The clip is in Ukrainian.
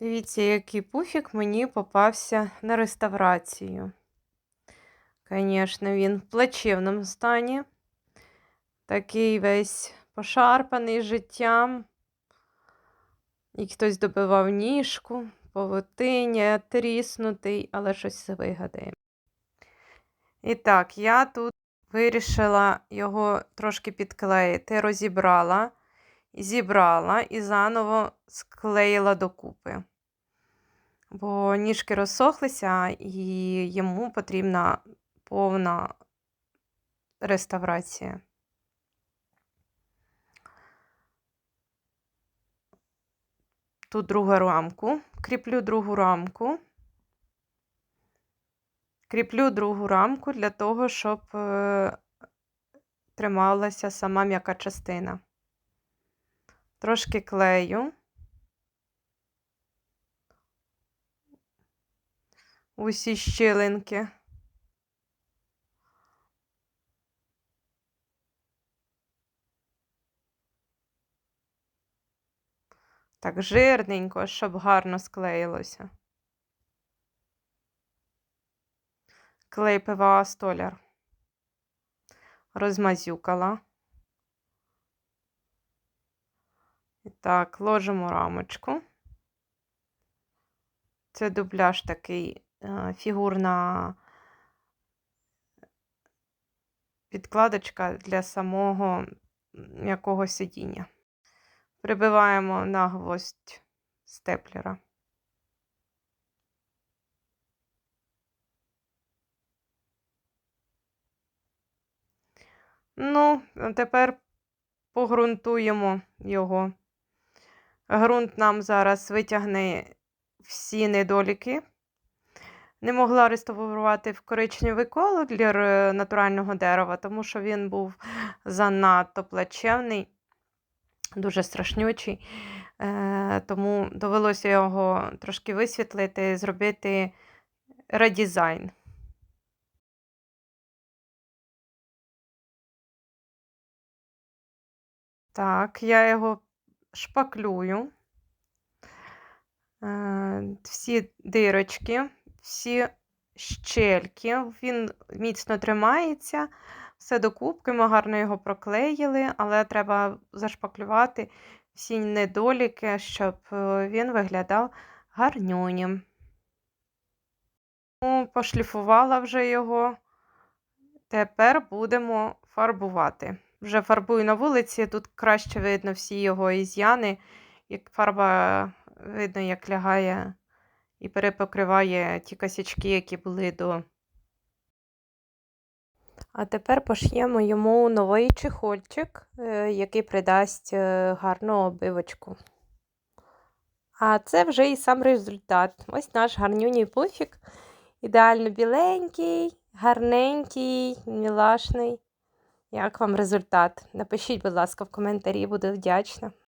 Дивіться, який пуфік мені попався на реставрацію. Звісно, він в плачевному стані. Такий весь пошарпаний життям. І хтось добивав ніжку, повутиня, тріснутий, але щось вигадає. І так, я тут вирішила його трошки підклеїти, розібрала, зібрала і заново склеїла докупи. Бо ніжки розсохлися, і йому потрібна повна реставрація. Тут другу рамку, кріплю другу рамку. Кріплю другу рамку для того, щоб е, трималася сама м'яка частина. Трошки клею. Усі щілинки. Так жирненько, щоб гарно склеїлося. Клей ПВА столяр. Розмазюкала. Так, ложимо рамочку. Це дубляж такий е, фігурна підкладочка для самого м'якого сидіння. Прибиваємо на гвоздь степлера. Ну, а тепер погрунтуємо його. Грунт нам зараз витягне всі недоліки. Не могла реставрувати в коричневий колір натурального дерева, тому що він був занадто плачевний, дуже страшнючий. Е, Тому довелося його трошки висвітлити, зробити редизайн. Так, я його шпаклюю. Е, Всі дирочки, всі щельки, він міцно тримається, все докупки, ми гарно його проклеїли, але треба зашпаклювати всі недоліки, щоб е, він виглядав гарнюнім. Ну, Пошліфувала вже його. Тепер будемо фарбувати. Вже фарбую на вулиці, тут краще видно всі його ізяни, як фарба видно, як лягає і перепокриває ті косячки, які були до. А тепер пош'ємо йому новий чехольчик, е, який придасть е, гарну обивочку. А це вже і сам результат. Ось наш гарнюній пуфік. Ідеально біленький, гарненький, мілашний. Як вам результат? Напишіть, будь ласка, в коментарі, буду вдячна.